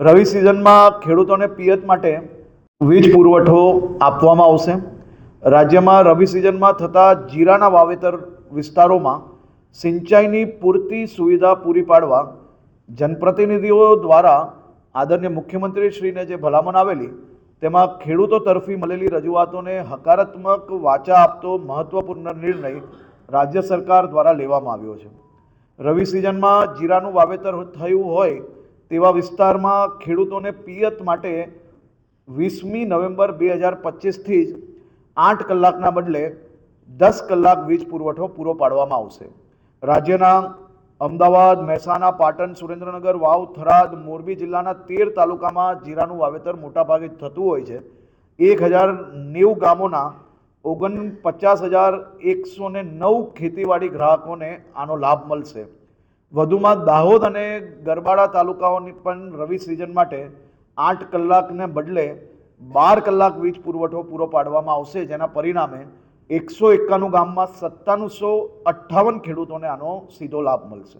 રવિ સિઝનમાં ખેડૂતોને પિયત માટે વીજ પુરવઠો આપવામાં આવશે. રાજ્યમાં રવિ સિઝનમાં થતા જીરાના વાવેતર વિસ્તારોમાં સિંચાઈની પૂરતી સુવિધા પૂરી પાડવા જનપ્રતિનિધિઓ દ્વારા આદરણીય મુખ્યમંત્રીશ્રીને જે ભલામણ આવેલી, તેમાં ખેડૂતો તરફી મળેલી રજૂઆતોને હકારાત્મક વાચા આપતો મહત્વપૂર્ણ નિર્ણય રાજ્ય સરકાર દ્વારા લેવામાં આવ્યો છે. રવિ સિઝનમાં જીરાનું વાવેતર થયું હોય તેવા વિસ્તારમાં ખેડૂતોને પિયત માટે વીસમી નવેમ્બર બે હજાર પચીસથી જ આઠ કલાકના બદલે દસ કલાક વીજ પુરવઠો પૂરો પાડવામાં આવશે. રાજ્યના અમદાવાદ, મહેસાણા, પાટણ, સુરેન્દ્રનગર, વાવ, થરાદ, મોરબી જિલ્લાના તેર તાલુકામાં જીરાનું વાવેતર મોટાભાગે થતું હોય છે. એક હજાર નેવું ગામોના ઓગણ પચાસ હજાર એકસો ને નવ ખેતીવાડી ગ્રાહકોને આનો લાભ મળશે. વધુમાં દાહોદ અને ગરબાડા તાલુકાઓની પણ રવિ સિઝન માટે આઠ કલાકને બદલે બાર કલાક વીજ પુરવઠો પૂરો પાડવામાં આવશે, જેના પરિણામે એકસો એકાનું ગામમાં સત્તાણુસો અઠ્ઠાવન ખેડૂતોને આનો સીધો લાભ મળશે.